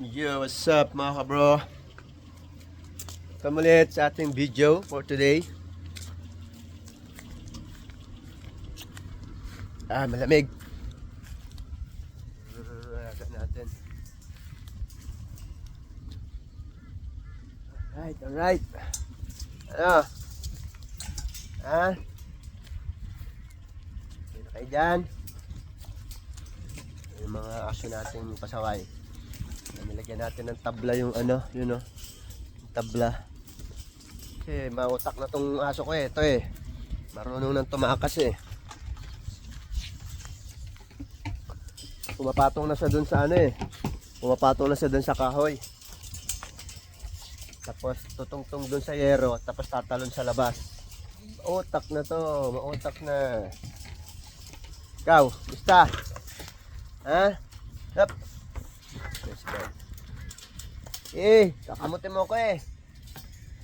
Yo, what's up mga kabro? Kamulit sa ating video for today. Ah, malamig. Alaga natin. Alright, alright. Ano? Ha? Sino kayo mga aso nating pasaway. Nilagyan natin ng tabla yung ano, yun oh. Yung tabla. Kasi mautak na tong aso ko eh, ito eh. Marunong nang tumakas eh. Pumapatong na siya dun sa ano eh. Pumapatong na siya dun sa kahoy. Tapos tutungtong dun sa yero, tapos tatalon sa labas. Mautak na to, mautak na. Ikaw, gusta? Ha? Yup. Yes. Eh, kakamutin mo ko eh.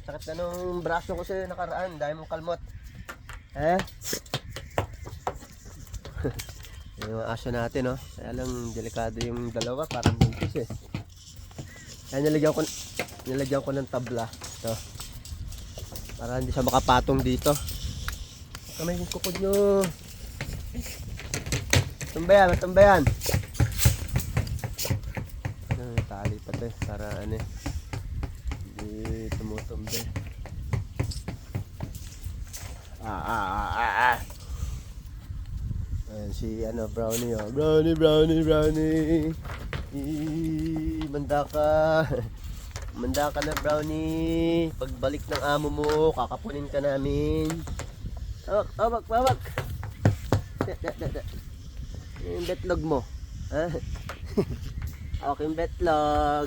Sakit na nung braso ko sa nakaraan, dahil mong kalmot. Ha? yung aso natin, no? Kaya lang, delikado yung dalawa, parang buntis eh. Kaya nilagyan ko, nilagyan ko ng tabla. Ito. Para hindi siya makapatong dito. Kamay yung kukod nyo. Tumbayan, matumbayan. Ano, may tali pa to eh, para ano eh. Hindi tumutumbe. Ah, ah, ah, ah, ah. Ayan si ano, brownie oh. Brownie, brownie, brownie. Eee, manda ka. Manda ka na, brownie. Pagbalik ng amo mo, kakapunin ka namin. Awak, awak, awak. Da, da, da, da. Yung betlog mo. Ha? Awak yung betlog.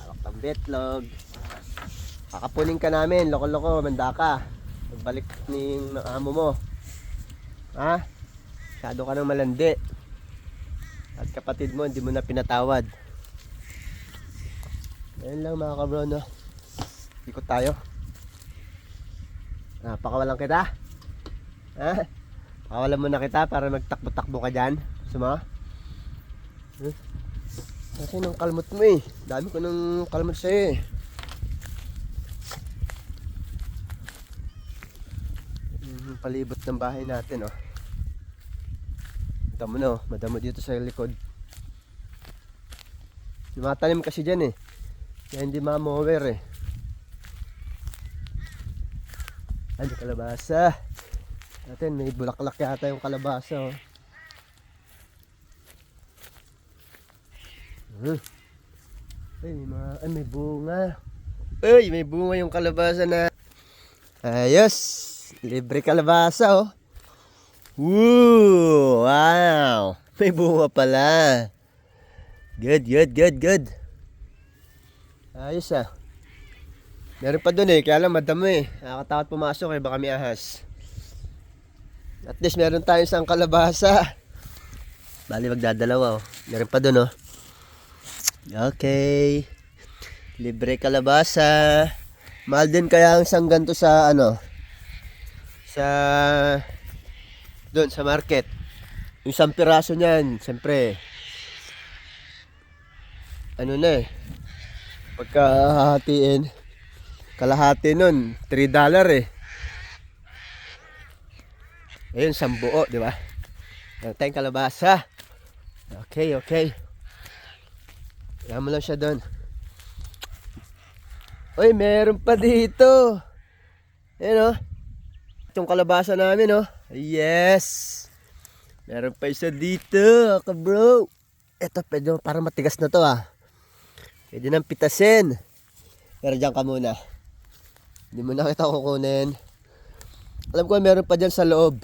Awak ang betlog. Kakapunin ka namin, loko-loko, manda ka. Pagbalik ni amo mo. Ha? Masyado ka ng malandi. At kapatid mo, hindi mo na pinatawad. Ayun lang mga kabro, no? Ikot tayo. Ah, pakawalan kita. Ha? Pakawalan mo na kita para magtakbo-takbo ka dyan. Gusto mo? Huh? Kasi nung kalmot mo eh. Dami ko nung kalmot sa'yo eh. Mhm, palibot ng bahay natin oh. Madamo no, madamo dito sa likod. Tumatanim kasi dyan eh. Kaya hindi ma-mower eh. May kalabasa. Natin, may bulaklak yata yung kalabasa oh. Hmm. Ay, may mga, ay, may bunga. Ay, may bunga yung kalabasa na. Ayos. Libre kalabasa, oh. Woo! Wow! May bunga pala. Good, good, good, good. Ayos, ah. Meron pa dun eh, kaya lang madami eh. Nakakatakot pumasok eh, baka may ahas. At least meron tayong isang kalabasa. Bali, magdadalawa oh. Meron pa dun oh. Okay. Libre kalabasa. Mahal din kaya ang isang ganito sa ano? Sa doon sa market. Yung isang piraso niyan, siyempre. Ano na eh. Pagka hahatiin, kalahati nun, 3 dollar eh. Ayun, sambuo, di ba? Tayong kalabasa. Okay, okay. Kaya mo lang siya doon. Uy, meron pa dito. Ayan oh. Itong kalabasa namin oh. Yes. Meron pa isa dito, ka bro. Ito, pwede mo, parang matigas na to ah. Pwede nang pitasin. Pero dyan ka muna. Hindi mo na kita kukunin. Alam ko meron pa dyan sa loob.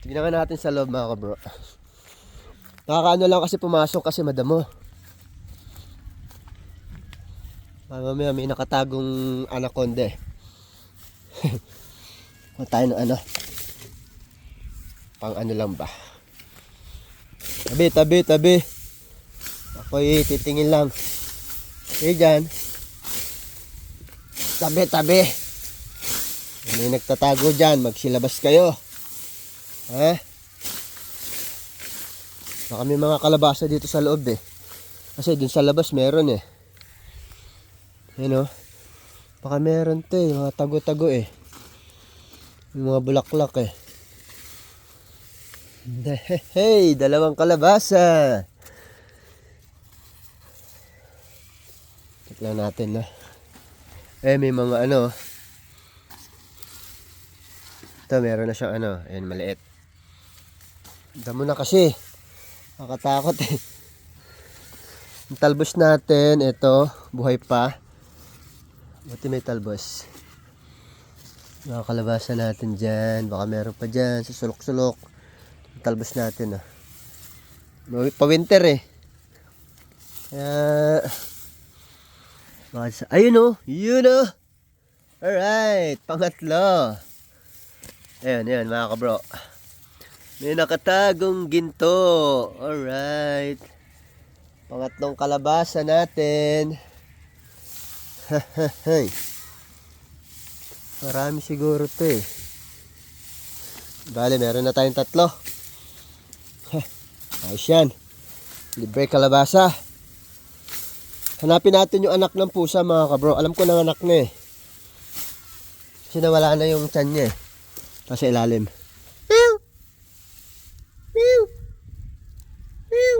Tignan natin sa loob mga ka bro. Nakakaano lang kasi pumasok kasi madamo. Mamaya may nakatagong anaconda eh. Kung tayo ng ano. Pang ano lang ba. Tabi, tabi, tabi. Ako'y titingin lang. Okay dyan. Tabi, tabi. May nagtatago dyan. Magsilabas kayo. Ha? Baka may mga kalabasa dito sa loob eh. Kasi dun sa labas meron eh. Yan o. Baka meron to eh. Mga tago-tago eh. Yung mga bulaklak eh. Hey, dalawang kalabasa. Check lang natin na. Eh, may mga ano. Ito, meron na siyang ano. Ayan, maliit. Damo na kasi. Nakatakot eh. Yung talbos natin, ito, buhay pa. Buti may talbos. Mga natin dyan. Baka meron pa dyan sa sulok-sulok. Talbos natin ah. Mawi- Pa-winter eh. Kaya... Baka sa... Ayun oh! Yun oh! Alright! Pangatlo! Ayan, ayan mga kabro. May nakatagong ginto. Alright. Pangatlong kalabasa natin. Hay. Marami siguro to eh. Bale, meron na tayong tatlo. Ayos yan. Libre kalabasa. Hanapin natin yung anak ng pusa mga kabro. Alam ko ng anak na eh. Kasi nawala na yung tiyan niya eh. Nasa ilalim. Meow! Meow! Meow!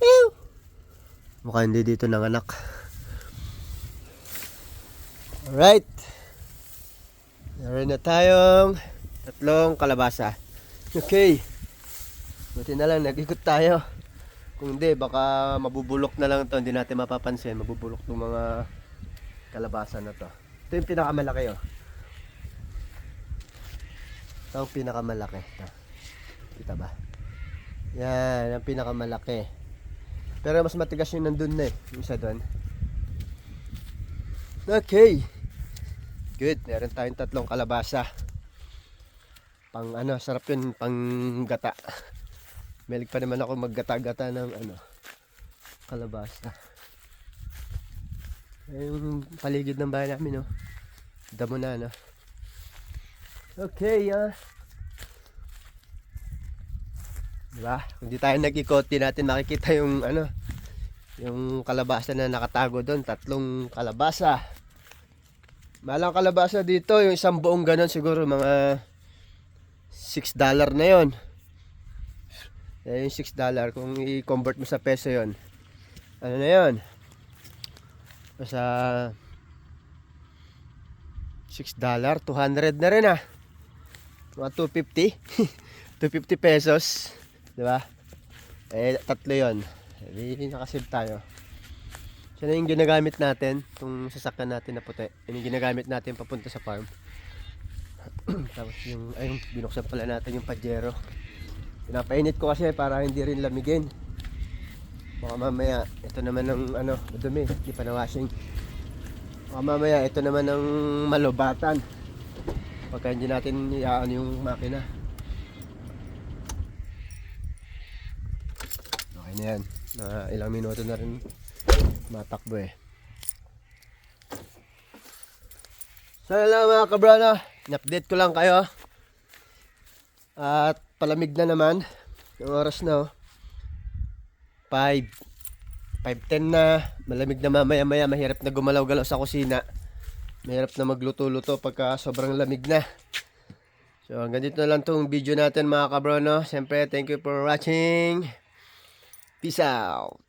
Meow! Mukha hindi dito ng anak. Alright. Meron na tayong tatlong kalabasa. Okay. Buti na lang, nag-ikot tayo. Kung hindi, baka mabubulok na lang to Hindi natin mapapansin. Mabubulok ng mga kalabasa na to. Ito yung pinakamalaki oh. Ito ang pinakamalaki. Ito. Kita ba? Yan, ang pinakamalaki. Pero mas matigas yung nandun na eh. Yung isa doon. Okay. Good. Meron tayong tatlong kalabasa. Pang ano, sarap yun. Pang gata. Melik pa naman ako maggata-gata ng ano, kalabasa. Ay, Yung paligid ng bahay namin, no? Damo na, no? Okay, ah. Diba? Kung di tayo di natin makikita yung ano, yung kalabasa na nakatago doon. Tatlong kalabasa. Malang kalabasa dito, yung isang buong ganon siguro mga 6 dollar na yon. Eh, yung 6 dollar, kung i-convert mo sa peso yon ano na yon? Sa 6 dollar, 200 na rin ah. Mga 250. 250 pesos. Di ba? Eh, tatlo yon. Hindi nakasave tayo. Siya na yung ginagamit natin, itong sasakyan natin na puti. Yun yung ginagamit natin papunta sa farm. Tapos yung, ayun, binuksan pala natin yung pajero. Pinapainit ko kasi para hindi rin lamigin. Baka mamaya, ito naman ng ano, madumi, hindi pa na washing. Baka mamaya, ito naman ng malubatan. Pagka hindi natin iyaan yung makina. Okay na yan. Na ilang minuto na rin matakbo eh. Yun lang mga kabrana, in-update ko lang kayo. At palamig na naman. Yung oras na oh. 5 5.10 na. Malamig na mamaya maya. Mahirap na gumalaw-galaw sa kusina. Mahirap na magluto-luto pagka sobrang lamig na. So hanggang dito na lang tong video natin mga kabrono. Siyempre, thank you for watching. Peace out.